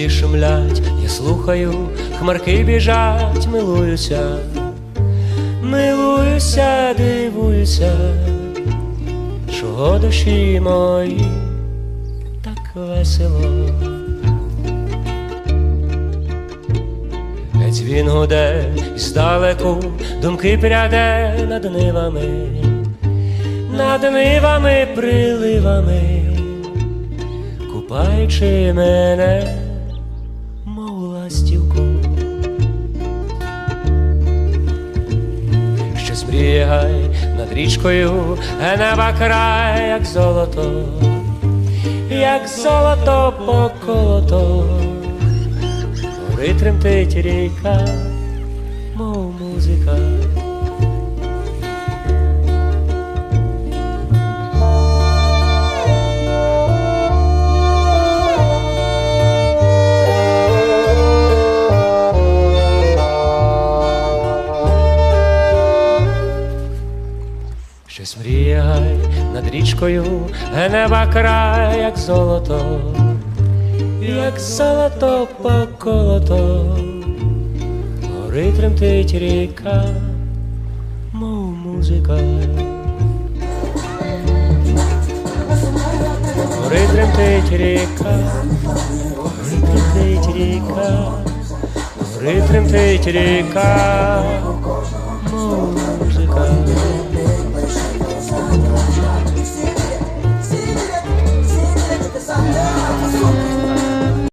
Полі шумлять, я слухаю, хмарки біжать, милуюся, милуюся, дивуюся, чого душі мої так весело. Геть він гуде і здалеку думки пряде над нивами, над нивами приливами, купаючи мене, Щось над річкою, а неба край, як золото, як золото поколото. Гори тремтить ріка, мов музика. Щось мріяй. Над річкою, неба край, як золото як золото поколото, гори тремтить ріка, мов музика. Гори тремтить ріка, гори тремтить ріка, гори тремтить ріка,